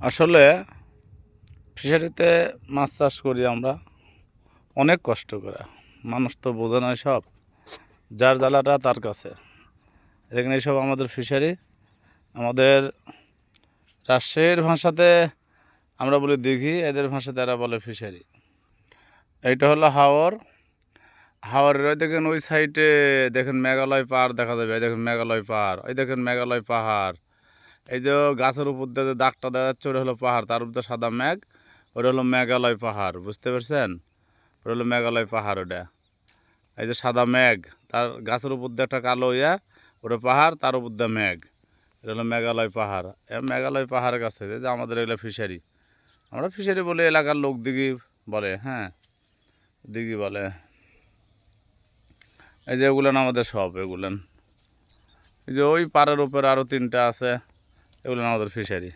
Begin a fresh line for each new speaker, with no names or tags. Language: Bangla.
আসলে ফিশারিতে মাছ চাষ করি আমরা অনেক কষ্ট করে। মানুষ তো বোঝে না সব যার জ্বালাটা তার কাছে। এখানে এইসব আমাদের ফিশারি। আমাদের রাজশাহীর ভাষাতে আমরা বলি দিঘি, এদের ভাষাতে এরা বলে ফিশারি। এইটা হলো হাওর। হাওরের ওই দেখেন ওই সাইডে দেখেন মেঘালয় পাহাড় দেখা যাবে। দেখেন মেঘালয় পাহাড়। ওই দেখেন মেঘালয় পাহাড়। এই যে গাছের উপর দিয়ে দাগটা দেখা যাচ্ছে, ওটা হলো পাহাড়, তার উপর সাদা মেঘ, ওটা হলো মেঘালয় পাহাড়, বুঝতে পারছেন? ওটা হলো মেঘালয় পাহাড় ওটা। এই যে সাদা মেঘ, তার গাছের উপর দিয়ে একটা কালো ইয়া, ওটা পাহাড়, তার উপর দিয়ে মেঘ। এটা হলো মেঘালয় পাহাড়। এ মেঘালয় পাহাড়ের কাছ থেকে যে আমাদের এগুলো ফিশারি। আমরা ফিশারি বলে এলাকার লোক দিঘি বলে হ্যাঁ? দিঘি বলে। এই যে এগুলেন আমাদের সব, এগুলেন। এই যে ওই পাড়ের উপরে আরও তিনটা আছে। এগুলো আমাদের ফিশারি